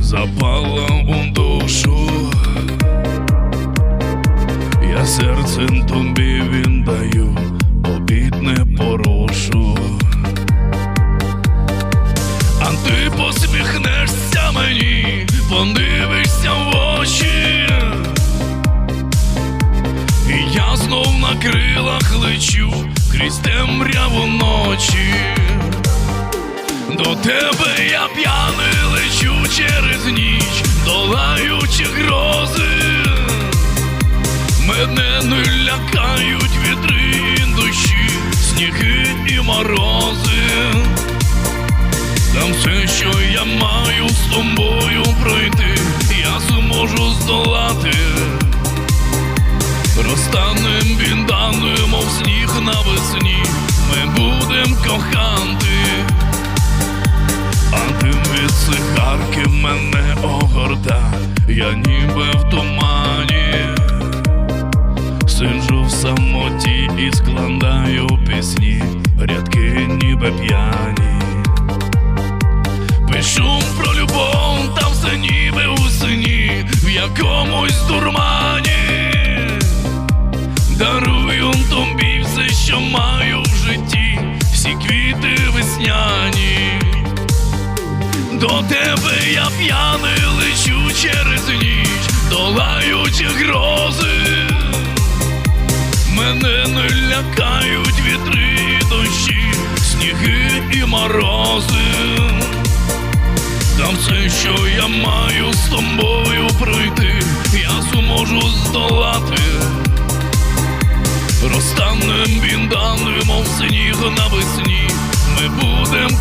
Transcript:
запала у душу, я серцем тобі віддаю, обід не порушу. А ти посміхнешся мені, подивишся в очі. І я знов на крилах лечу крізь темряву ночі. До тебе через ніч, долаючи грози. Мене не лякають вітри душі, сніги і морози. Там все, що я маю з тобою пройти, я зможу здолати. Розтанем бінданою, мов сніг навесні, ми будем коханти, в самоті і складаю пісні, рядки ніби п'яні. Пишу про любов, там все ніби у сині, в якомусь дурмані. Дарую тобі все, що маю в житті, всі квіти весняні. До тебе я п'яний лечу через ніч, долаючи грози. Мене не лякають вітри і дощі, сніги і морози. Там все, що я маю з тобою пройти, я зможу здолати. Розтанем бінданою, мов сніг навесні, ми будемо